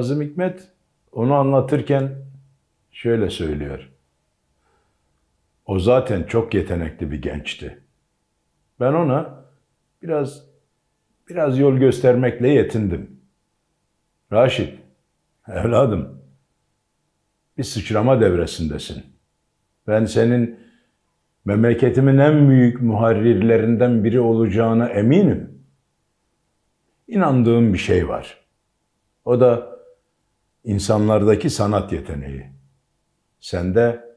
Nazım Hikmet onu anlatırken şöyle söylüyor. O zaten çok yetenekli bir gençti. Ben ona biraz biraz yol göstermekle yetindim. Raşit, evladım, bir sıçrama devresindesin. Ben senin memleketimin en büyük muharrirlerinden biri olacağına eminim. İnandığım bir şey var. O da insanlardaki sanat yeteneği. Sende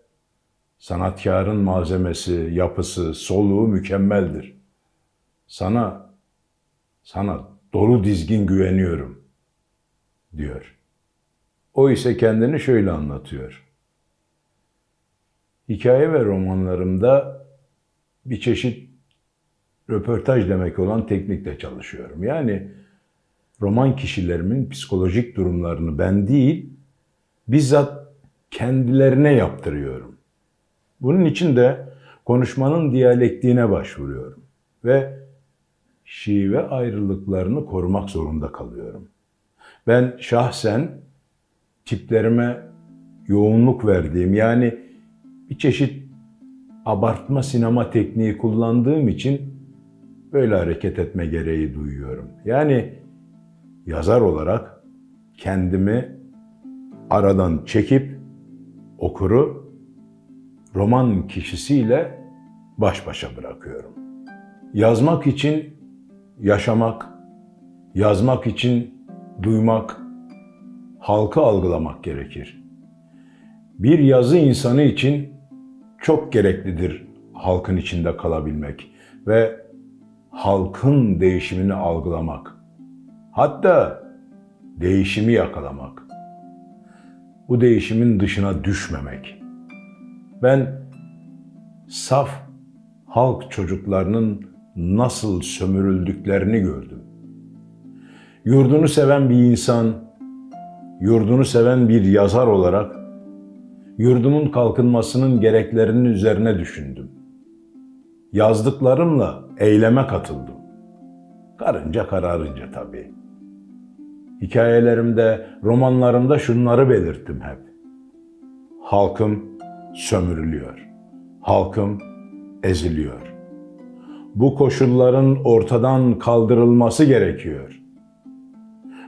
sanatkarın malzemesi, yapısı, soluğu mükemmeldir. Sana, sana dolu dizgin güveniyorum, diyor. O ise kendini şöyle anlatıyor. Hikaye ve romanlarımda bir çeşit röportaj demek olan teknikle çalışıyorum. Yani roman kişilerimin psikolojik durumlarını ben değil, bizzat kendilerine yaptırıyorum. Bunun için de konuşmanın diyalektiğine başvuruyorum ve şive ayrılıklarını korumak zorunda kalıyorum. Ben şahsen tiplerime yoğunluk verdiğim yani bir çeşit abartma sinema tekniği kullandığım için böyle hareket etme gereği duyuyorum. Yani yazar olarak kendimi aradan çekip okuru roman kişisiyle baş başa bırakıyorum. Yazmak için yaşamak, yazmak için duymak, halkı algılamak gerekir. Bir yazı insanı için çok gereklidir halkın içinde kalabilmek ve halkın değişimini algılamak. Hatta değişimi yakalamak. Bu değişimin dışına düşmemek. Ben saf halk çocuklarının nasıl sömürüldüklerini gördüm. Yurdunu seven bir insan, yurdunu seven bir yazar olarak yurdumun kalkınmasının gereklerinin üzerine düşündüm. Yazdıklarımla eyleme katıldım. Karınca kararınca tabii. Hikayelerimde, romanlarımda şunları belirttim hep. Halkım sömürülüyor. Halkım eziliyor. Bu koşulların ortadan kaldırılması gerekiyor.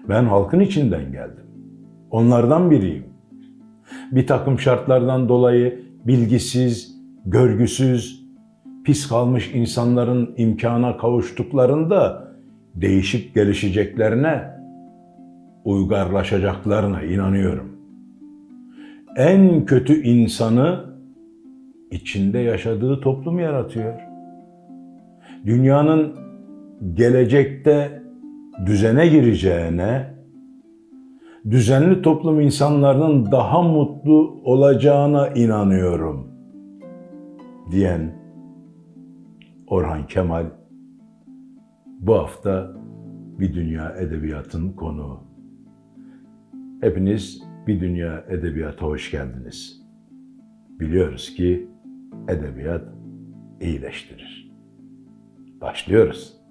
Ben halkın içinden geldim. Onlardan biriyim. Bir takım şartlardan dolayı bilgisiz, görgüsüz, pis kalmış insanların imkana kavuştuklarında değişip gelişeceklerine, uygarlaşacaklarına inanıyorum. En kötü insanı içinde yaşadığı toplum yaratıyor. Dünyanın gelecekte düzene gireceğine, düzenli toplum insanların daha mutlu olacağına inanıyorum diyen Orhan Kemal bu hafta bir dünya edebiyatın konuğu. Hepiniz bir dünya edebiyata hoş geldiniz. Biliyoruz ki edebiyat iyileştirir. Başlıyoruz.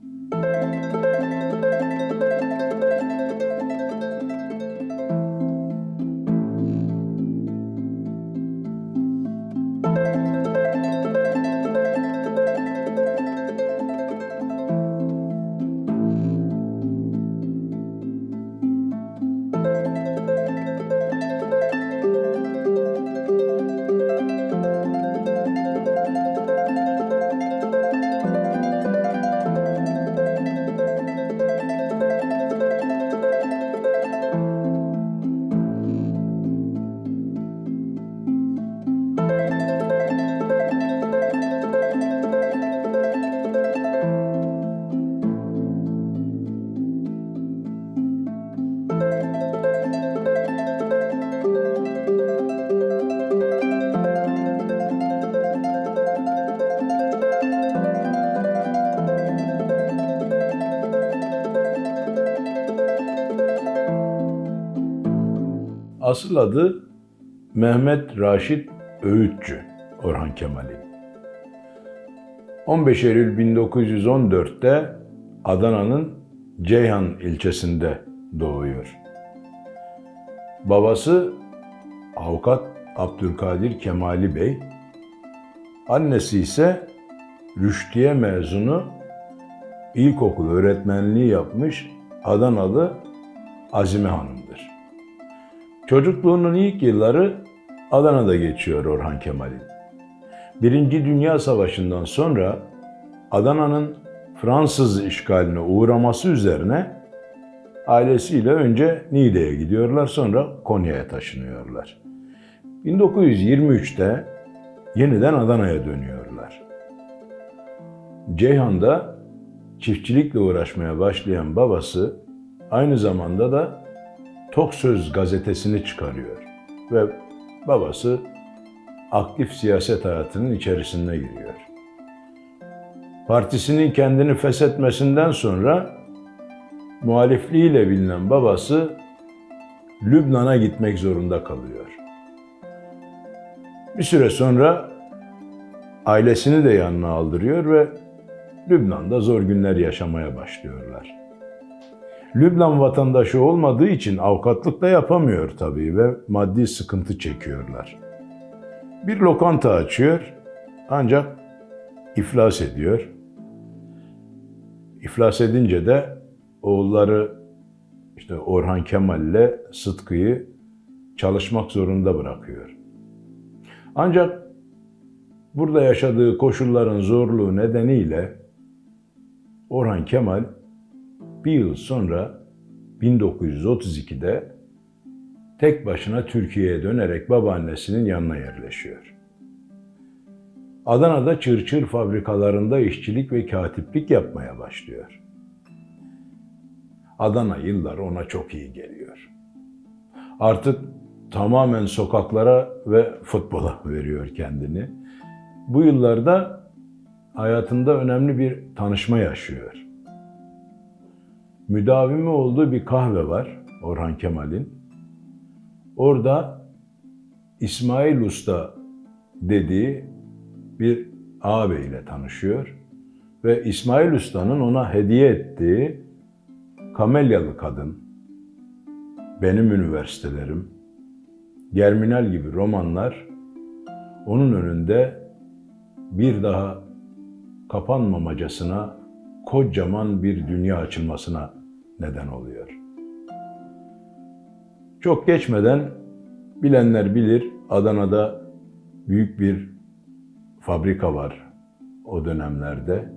Asıl adı Mehmet Raşit Öğütçü Orhan Kemal'in. 15 Eylül 1914'te Adana'nın Ceyhan ilçesinde doğuyor. Babası avukat Abdülkadir Kemali Bey, annesi ise Rüştiye mezunu ilkokul öğretmenliği yapmış Adanalı Azime Hanım'dır. Çocukluğunun ilk yılları Adana'da geçiyor Orhan Kemal'in. Birinci Dünya Savaşı'ndan sonra Adana'nın Fransız işgaline uğraması üzerine ailesiyle önce Niğde'ye gidiyorlar sonra Konya'ya taşınıyorlar. 1923'te yeniden Adana'ya dönüyorlar. Ceyhan'da çiftçilikle uğraşmaya başlayan babası aynı zamanda da Tok Söz gazetesini çıkarıyor ve babası aktif siyaset hayatının içerisine giriyor. Partisinin kendini feshetmesinden sonra muhalifliğiyle bilinen babası Lübnan'a gitmek zorunda kalıyor. Bir süre sonra ailesini de yanına aldırıyor ve Lübnan'da zor günler yaşamaya başlıyorlar. Lübnan vatandaşı olmadığı için avukatlık da yapamıyor tabii ve maddi sıkıntı çekiyorlar. Bir lokanta açıyor ancak iflas ediyor. İflas edince de oğulları işte Orhan Kemal ile Sıtkı'yı çalışmak zorunda bırakıyor. Ancak burada yaşadığı koşulların zorluğu nedeniyle Orhan Kemal bir yıl sonra 1932'de tek başına Türkiye'ye dönerek babaannesinin yanına yerleşiyor. Adana'da çırçır fabrikalarında işçilik ve katiplik yapmaya başlıyor. Adana yıllar ona çok iyi geliyor. Artık tamamen sokaklara ve futbola veriyor kendini. Bu yıllarda hayatında önemli bir tanışma yaşıyor. Müdavimi olduğu bir kahve var Orhan Kemal'in. Orada İsmail Usta dediği bir ağabeyle tanışıyor ve İsmail Usta'nın ona hediye ettiği Kamelyalı Kadın, Benim Üniversitelerim, Germinal gibi romanlar onun önünde bir daha kapanmamacasına kocaman bir dünya açılmasına neden oluyor. Çok geçmeden bilenler bilir Adana'da büyük bir fabrika var o dönemlerde.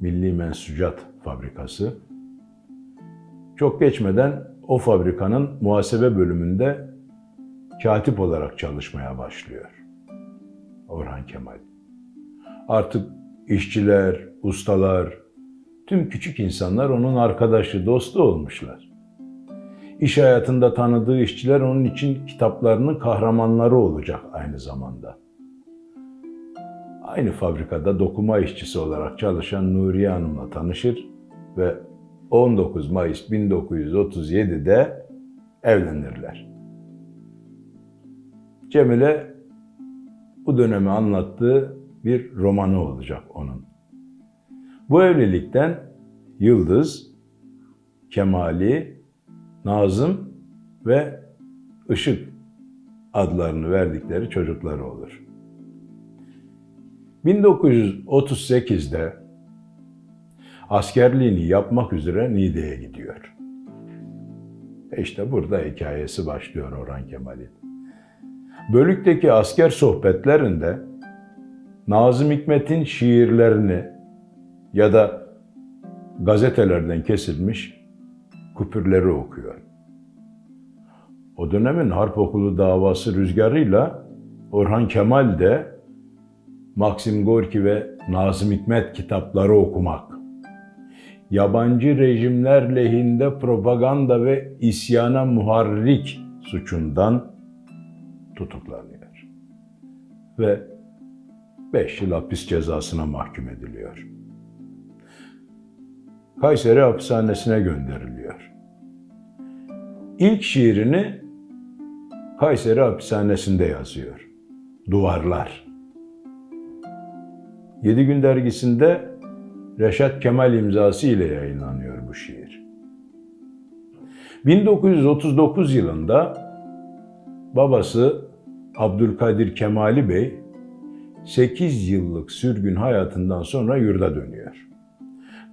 Milli Mensucat Fabrikası. Çok geçmeden o fabrikanın muhasebe bölümünde katip olarak çalışmaya başlıyor. Orhan Kemal. Artık işçiler, ustalar, tüm küçük insanlar onun arkadaşı, dostu olmuşlar. İş hayatında tanıdığı işçiler onun için kitaplarının kahramanları olacak aynı zamanda. Aynı fabrikada dokuma işçisi olarak çalışan Nuriye Hanım'la tanışır ve 19 Mayıs 1937'de evlenirler. Cemile bu dönemi anlattığı bir romanı olacak onun. Bu evlilikten Yıldız, Kemali, Nazım ve Işık adlarını verdikleri çocukları olur. 1938'de askerliğini yapmak üzere Niğde'ye gidiyor. E İşte burada hikayesi başlıyor Orhan Kemal'in. Bölük'teki asker sohbetlerinde Nazım Hikmet'in şiirlerini ya da gazetelerden kesilmiş kupürleri okuyor. O dönemin harp okulu davası rüzgarıyla Orhan Kemal de Maxim Gorki ve Nazım Hikmet kitapları okumak, yabancı rejimler lehinde propaganda ve isyana muharrik suçundan tutuklanıyor. Ve 5 yıl hapis cezasına mahkum ediliyor. Kayseri hapishanesine gönderiliyor. İlk şiirini Kayseri hapishanesinde yazıyor. Duvarlar. Yedi Gün dergisinde Reşat Kemal imzası ile yayınlanıyor bu şiir. 1939 yılında babası Abdülkadir Kemali Bey 8 yıllık sürgün hayatından sonra yurda dönüyor.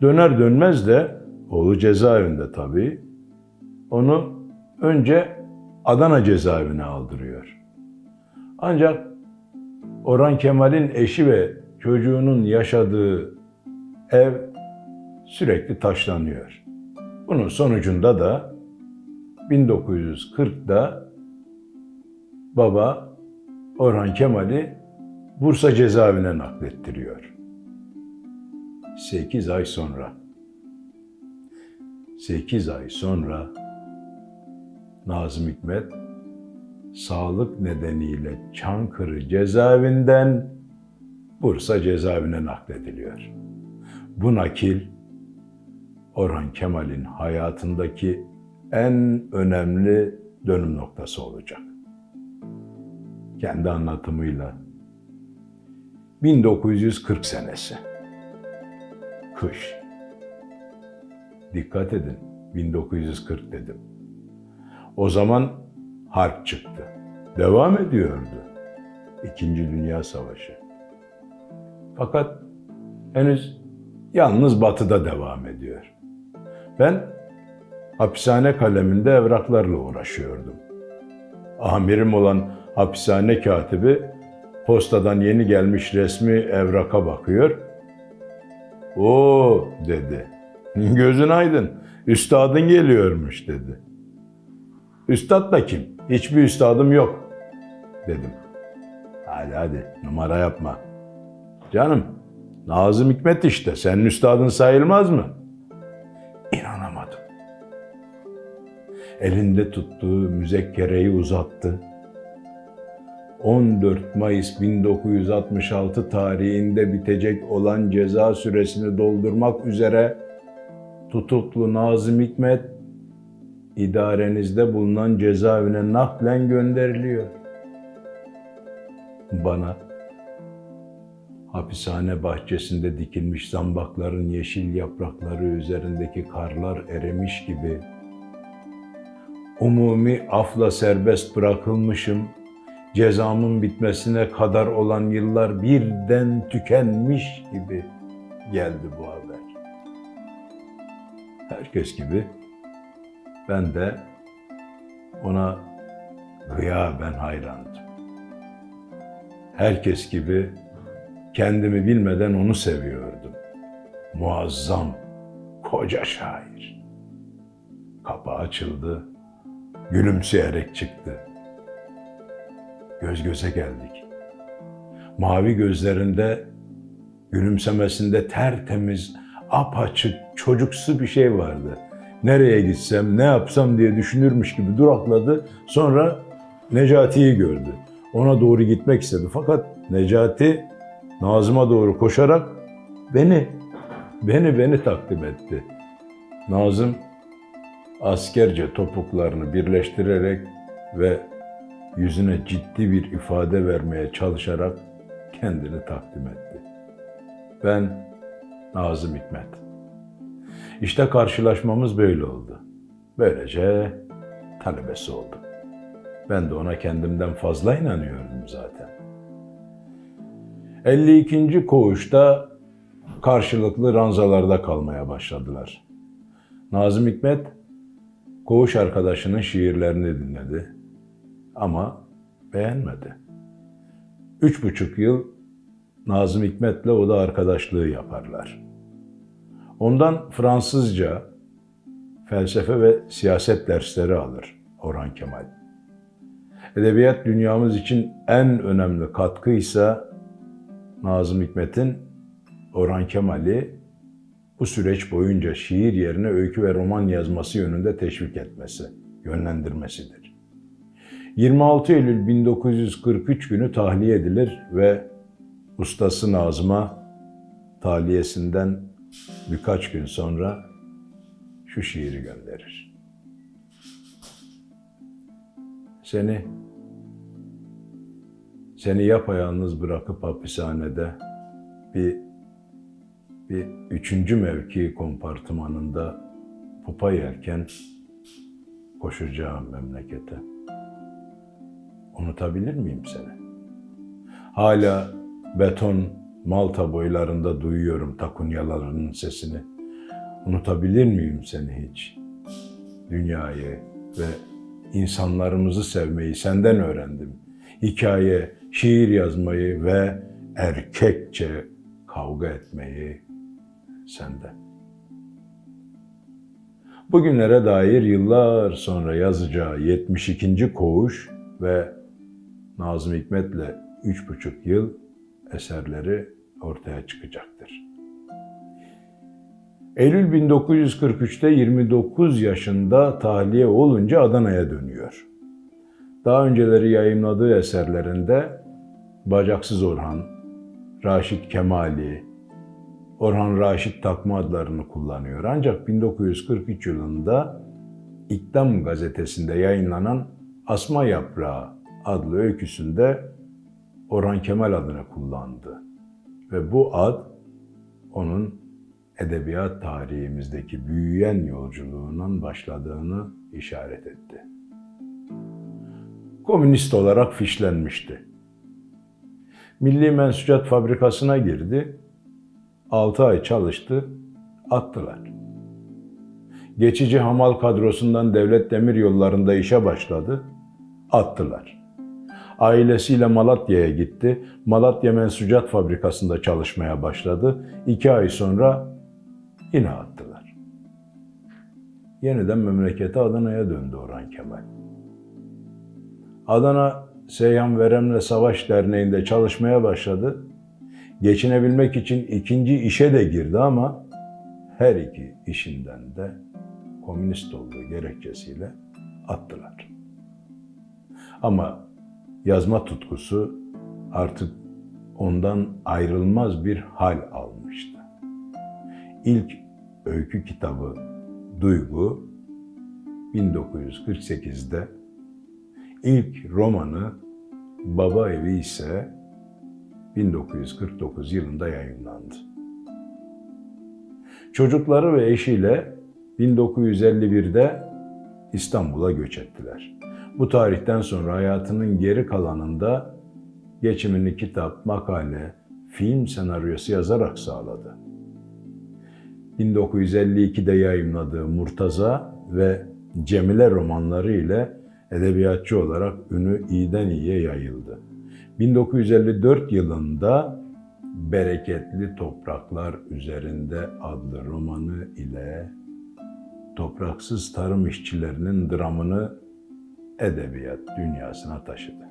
Döner dönmez de oğlu cezaevinde tabii. Onu önce Adana cezaevine aldırıyor. Ancak Orhan Kemal'in eşi ve çocuğunun yaşadığı ev sürekli taşlanıyor. Bunun sonucunda da 1940'da baba Orhan Kemal'i Bursa cezaevine naklettiriyor. 8 ay sonra 8 ay sonra Nazım Hikmet sağlık nedeniyle Çankırı cezaevinden Bursa cezaevine naklediliyor. Bu nakil Orhan Kemal'in hayatındaki en önemli dönüm noktası olacak. Kendi anlatımıyla 1940 senesi. Kış. Dikkat edin 1940 dedim. O zaman harp çıktı. Devam ediyordu. İkinci Dünya Savaşı. Fakat henüz yalnız batıda devam ediyor. Ben hapishane kaleminde evraklarla uğraşıyordum. Amirim olan hapishane katibi postadan yeni gelmiş resmi evraka bakıyor. Oo dedi. Gözün aydın. Üstadın geliyormuş dedi. Üstad da kim? Hiçbir üstadım yok dedim. Hadi hadi numara yapma. Canım Nazım Hikmet işte senin üstadın sayılmaz mı? İnanamadım. Elinde tuttuğu müzekkereyi uzattı. 14 Mayıs 1966 tarihinde bitecek olan ceza süresini doldurmak üzere tutuklu Nazım Hikmet idarenizde bulunan cezaevine naklen gönderiliyor. Bana hapishane bahçesinde dikilmiş zambakların yeşil yaprakları üzerindeki karlar erimiş gibi umumi afla serbest bırakılmışım, cezamın bitmesine kadar olan yıllar birden tükenmiş gibi geldi bu haber. Herkes gibi ben de ona gıyaben hayrandım. Herkes gibi kendimi bilmeden onu seviyordum. Muazzam, koca şair. Kapı açıldı, gülümseyerek çıktı. Göz göze geldik. Mavi gözlerinde, gülümsemesinde tertemiz, apaçık, çocuksu bir şey vardı. Nereye gitsem, ne yapsam diye düşünürmüş gibi durakladı. Sonra Necati'yi gördü. Ona doğru gitmek istedi. Fakat Necati Nazım'a doğru koşarak beni, beni, beni takdim etti. Nazım askerce topuklarını birleştirerek ve yüzüne ciddi bir ifade vermeye çalışarak kendini takdim etti. Ben Nazım Hikmet. İşte karşılaşmamız böyle oldu. Böylece talebesi oldum. Ben de ona kendimden fazla inanıyordum zaten. 52. koğuşta karşılıklı ranzalarda kalmaya başladılar. Nazım Hikmet koğuş arkadaşının şiirlerini dinledi ama beğenmedi. Üç buçuk yıl Nazım Hikmet'le o da arkadaşlığı yaparlar. Ondan Fransızca, felsefe ve siyaset dersleri alır Orhan Kemal. Edebiyat dünyamız için en önemli katkıysa Nazım Hikmet'in Orhan Kemal'i bu süreç boyunca şiir yerine öykü ve roman yazması yönünde teşvik etmesi, yönlendirmesidir. 26 Eylül 1943 günü tahliye edilir ve ustası Nazım'a tahliyesinden birkaç gün sonra şu şiiri gönderir. Seni seni yapayalnız bırakıp hapishanede bir bir üçüncü mevki kompartımanında pupa yerken koşacağım memlekete. Unutabilir miyim seni? Hala beton Malta boylarında duyuyorum takunyalarının sesini. Unutabilir miyim seni hiç? Dünyayı ve insanlarımızı sevmeyi senden öğrendim. Hikaye, şiir yazmayı ve erkekçe kavga etmeyi senden. Bugünlere dair yıllar sonra yazacağı 72. koğuş ve Nazım Hikmet'le üç buçuk yıl eserleri ortaya çıkacaktır. Eylül 1943'te 29 yaşında tahliye olunca Adana'ya dönüyor. Daha önceleri yayımladığı eserlerinde Bacaksız Orhan, Raşit Kemali, Orhan Raşit takma adlarını kullanıyor. Ancak 1943 yılında İktam gazetesinde yayınlanan Asma Yaprağı adlı öyküsünde Orhan Kemal adını kullandı. Ve bu ad onun edebiyat tarihimizdeki büyüyen yolculuğunun başladığını işaret etti. Komünist olarak fişlenmişti. Milli Mensucat Fabrikası'na girdi. 6 ay çalıştı, attılar. Geçici hamal kadrosundan devlet demir yollarında işe başladı, attılar. Ailesiyle Malatya'ya gitti. Malatya Mensucat Fabrikası'nda çalışmaya başladı. İki ay sonra yine attılar. Yeniden memlekete Adana'ya döndü Orhan Kemal. Adana Seyhan Veremle Savaş Derneği'nde çalışmaya başladı. Geçinebilmek için ikinci işe de girdi ama her iki işinden de komünist olduğu gerekçesiyle attılar. Ama yazma tutkusu artık ondan ayrılmaz bir hal almıştı. İlk öykü kitabı Duygu 1948'de, ilk romanı Baba Evi ise 1949 yılında yayınlandı. Çocukları ve eşiyle 1951'de İstanbul'a göç ettiler. Bu tarihten sonra hayatının geri kalanında geçimini kitap, makale, film senaryosu yazarak sağladı. 1952'de yayımladığı Murtaza ve Cemile romanları ile edebiyatçı olarak ünü iyiden iyiye yayıldı. 1954 yılında Bereketli Topraklar Üzerinde adlı romanı ile topraksız tarım işçilerinin dramını edebiyat dünyasına taşıdı.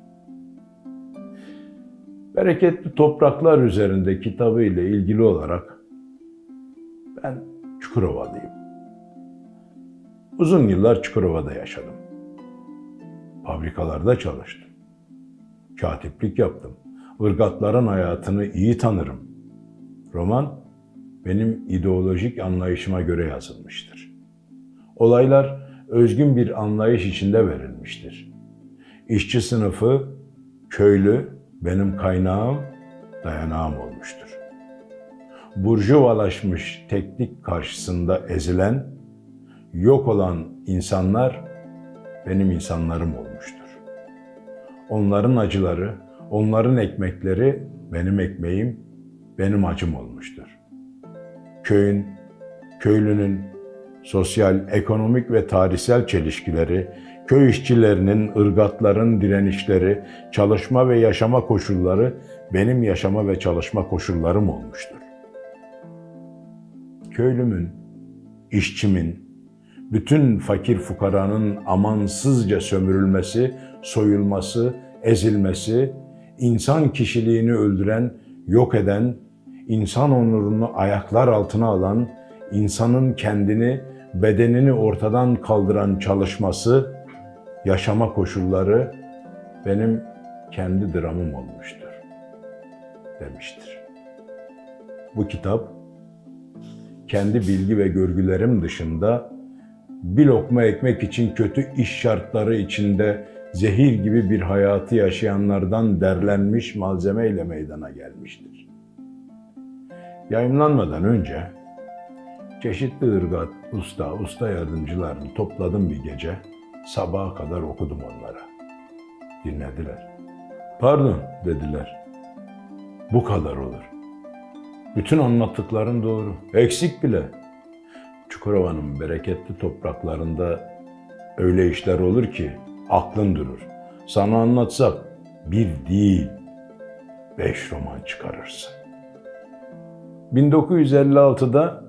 Bereketli Topraklar Üzerinde kitabı ile ilgili olarak ben Çukurova'lıyım. Uzun yıllar Çukurova'da yaşadım. Fabrikalarda çalıştım. Katiplik yaptım. Irgatların hayatını iyi tanırım. Roman benim ideolojik anlayışıma göre yazılmıştır. Olaylar özgün bir anlayış içinde verilmiştir. İşçi sınıfı, köylü benim kaynağım, dayanağım olmuştur. Burjuvalaşmış teknik karşısında ezilen, yok olan insanlar benim insanlarım olmuştur. Onların acıları, onların ekmekleri benim ekmeğim, benim acım olmuştur. Köyün, köylünün sosyal, ekonomik ve tarihsel çelişkileri, köy işçilerinin, ırgatların direnişleri, çalışma ve yaşama koşulları benim yaşama ve çalışma koşullarım olmuştur. Köylümün, işçimin, bütün fakir fukaranın amansızca sömürülmesi, soyulması, ezilmesi, insan kişiliğini öldüren, yok eden, insan onurunu ayaklar altına alan, insanın kendini, bedenini ortadan kaldıran çalışması, yaşama koşulları benim kendi dramım olmuştur demiştir. Bu kitap kendi bilgi ve görgülerim dışında bir lokma ekmek için kötü iş şartları içinde zehir gibi bir hayatı yaşayanlardan derlenmiş malzemeyle meydana gelmiştir. Yayınlanmadan önce çeşitli ırgat, usta, usta yardımcılarını topladım bir gece. Sabaha kadar okudum onlara. Dinlediler. Pardon dediler. Bu kadar olur. Bütün anlattıkların doğru. Eksik bile. Çukurova'nın bereketli topraklarında öyle işler olur ki aklın durur. Sana anlatsak bir değil, beş roman çıkarırsın. 1956'da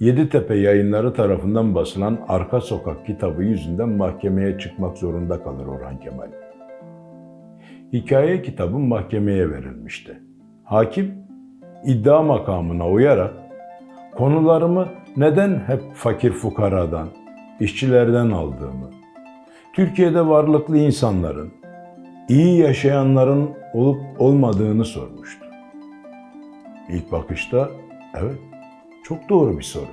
Yeditepe yayınları tarafından basılan Arka Sokak kitabı yüzünden mahkemeye çıkmak zorunda kalır Orhan Kemal. Hikaye kitabı mahkemeye verilmişti. Hakim iddia makamına uyarak konularımı neden hep fakir fukaradan, işçilerden aldığımı, Türkiye'de varlıklı insanların, iyi yaşayanların olup olmadığını sormuştu. İlk bakışta evet çok doğru bir soru.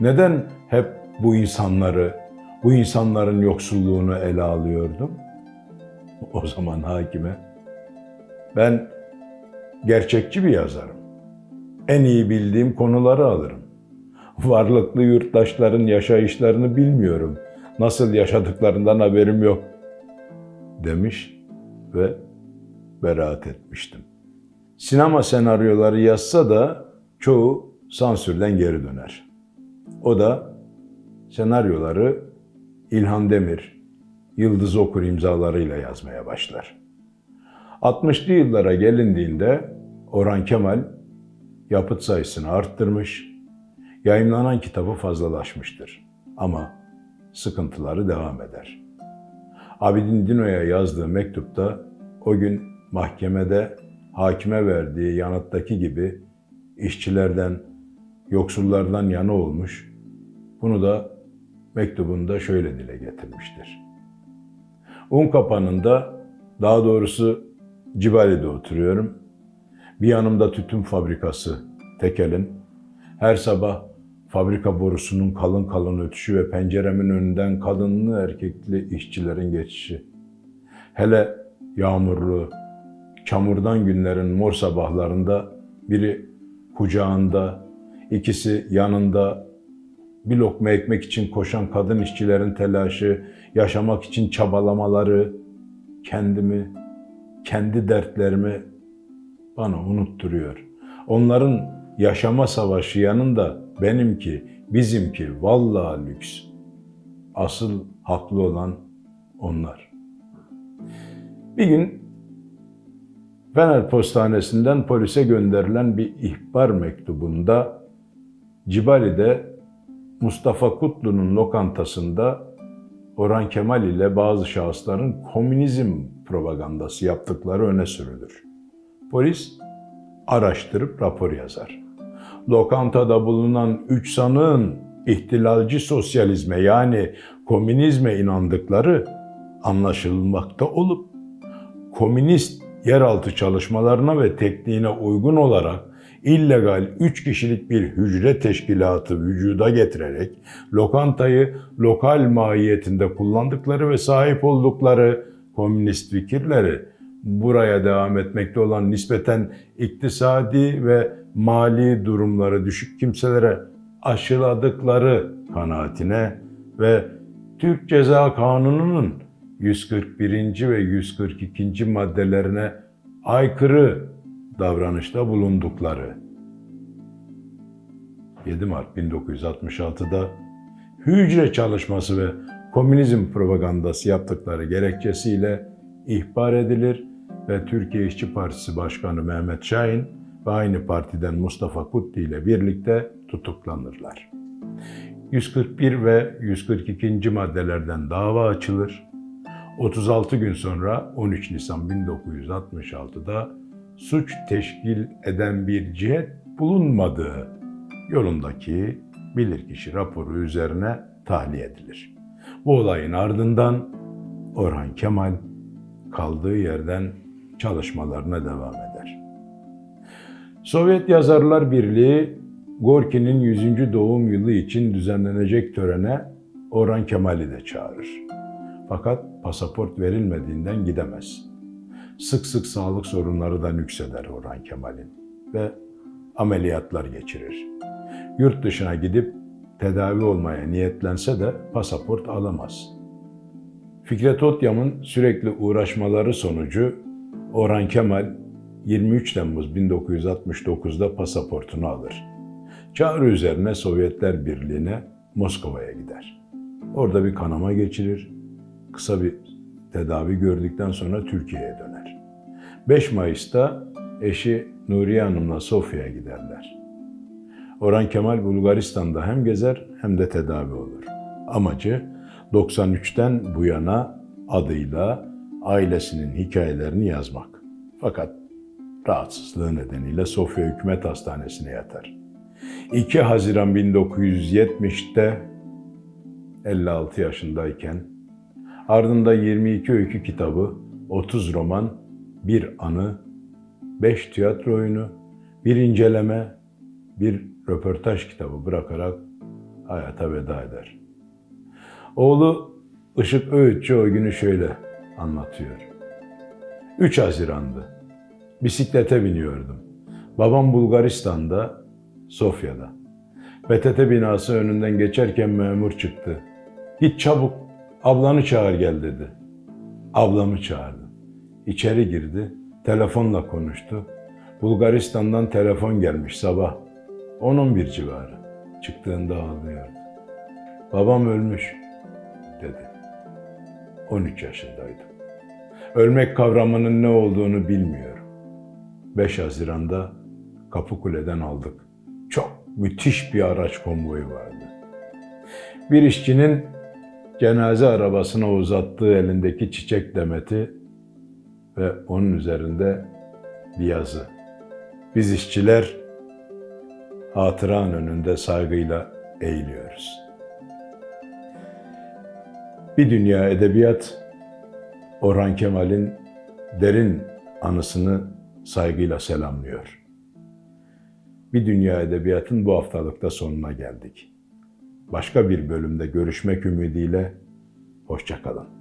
Neden hep bu insanları, bu insanların yoksulluğunu ele alıyordum? O zaman hakime ben gerçekçi bir yazarım. En iyi bildiğim konuları alırım. Varlıklı yurttaşların yaşayışlarını bilmiyorum. Nasıl yaşadıklarından haberim yok demiş ve beraat etmiştim. Sinema senaryoları yazsa da çoğu sansürden geri döner. O da senaryoları İlhan Demir, Yıldız Okur imzalarıyla yazmaya başlar. 60'lı yıllara gelindiğinde Orhan Kemal yapıt sayısını arttırmış, yayınlanan kitabı fazlalaşmıştır. Ama sıkıntıları devam eder. Abidin Dino'ya yazdığı mektupta o gün mahkemede hakime verdiği yanıttaki gibi işçilerden, yoksullardan yana olmuş, bunu da mektubunda şöyle dile getirmiştir. Un kapanında, daha doğrusu Cibali'de oturuyorum. Bir yanımda tütün fabrikası, tekelin. Her sabah fabrika borusunun kalın kalın ötüşü ve penceremin önünden kadınlı erkekli işçilerin geçişi. Hele yağmurlu, çamurdan günlerin mor sabahlarında biri kucağında, ikisi yanında bir lokma ekmek için koşan kadın işçilerin telaşı, yaşamak için çabalamaları, kendimi, kendi dertlerimi bana unutturuyor. Onların yaşama savaşı yanında benimki, bizimki vallahi lüks. Asıl haklı olan onlar. Bir gün Fener Postanesi'nden polise gönderilen bir ihbar mektubunda Cibali'de Mustafa Kutlu'nun lokantasında Orhan Kemal ile bazı şahısların komünizm propagandası yaptıkları öne sürülür. Polis araştırıp rapor yazar. Lokantada bulunan üç sanığın ihtilalci sosyalizme yani komünizme inandıkları anlaşılmakta olup komünist yeraltı çalışmalarına ve tekniğine uygun olarak illegal 3 kişilik bir hücre teşkilatı vücuda getirerek lokantayı lokal mahiyetinde kullandıkları ve sahip oldukları komünist fikirleri buraya devam etmekte olan nispeten iktisadi ve mali durumları düşük kimselere aşıladıkları kanaatine ve Türk Ceza Kanunu'nun 141. ve 142. maddelerine aykırı davranışta bulundukları. 7 Mart 1966'da hücre çalışması ve komünizm propagandası yaptıkları gerekçesiyle ihbar edilir ve Türkiye İşçi Partisi Başkanı Mehmet Şahin ve aynı partiden Mustafa Kutlu ile birlikte tutuklanırlar. 141 ve 142. maddelerden dava açılır. 36 gün sonra 13 Nisan 1966'da suç teşkil eden bir cihet bulunmadığı yolundaki bilirkişi raporu üzerine tahliye edilir. Bu olayın ardından Orhan Kemal kaldığı yerden çalışmalarına devam eder. Sovyet Yazarlar Birliği Gorki'nin 100. doğum yılı için düzenlenecek törene Orhan Kemal'i de çağırır. Fakat pasaport verilmediğinden gidemez. Sık sık sağlık sorunları da nükseder Orhan Kemal'in ve ameliyatlar geçirir. Yurt dışına gidip tedavi olmaya niyetlense de pasaport alamaz. Fikret Otyam'ın sürekli uğraşmaları sonucu Orhan Kemal 23 Temmuz 1969'da pasaportunu alır. Çağrı üzerine Sovyetler Birliği'ne Moskova'ya gider. Orada bir kanama geçirir. Kısa bir tedavi gördükten sonra Türkiye'ye döner. 5 Mayıs'ta eşi Nuriye Hanım'la Sofya'ya giderler. Orhan Kemal Bulgaristan'da hem gezer hem de tedavi olur. Amacı 93'ten bu yana adıyla ailesinin hikayelerini yazmak. Fakat rahatsızlığı nedeniyle Sofya Hükümet Hastanesi'ne yatar. 2 Haziran 1970'te 56 yaşındayken ardında 22 öykü kitabı, 30 roman, bir anı, 5 tiyatro oyunu, bir inceleme, bir röportaj kitabı bırakarak hayata veda eder. Oğlu Işık Öğütçü o günü şöyle anlatıyor. 3 Haziran'dı. Bisiklete biniyordum. Babam Bulgaristan'da, Sofya'da. PTT binası önünden geçerken memur çıktı. Git çabuk, ablanı çağır gel dedi. Ablamı çağırdı. İçeri girdi, telefonla konuştu. Bulgaristan'dan telefon gelmiş sabah. 10-11 civarı. Çıktığında ağlıyordu. Babam ölmüş dedi. 13 yaşındaydım. Ölmek kavramının ne olduğunu bilmiyorum. 5 Haziran'da Kapıkule'den aldık. Çok müthiş bir araç konvoyu vardı. Bir işçinin cenaze arabasına uzattığı elindeki çiçek demeti ve onun üzerinde bir yazı. Biz işçiler hatıran önünde saygıyla eğiliyoruz. Bir dünya edebiyat Orhan Kemal'in derin anısını saygıyla selamlıyor. Bir Dünya Edebiyat'ın bu haftalıkta sonuna geldik. Başka bir bölümde görüşmek ümidiyle hoşçakalın.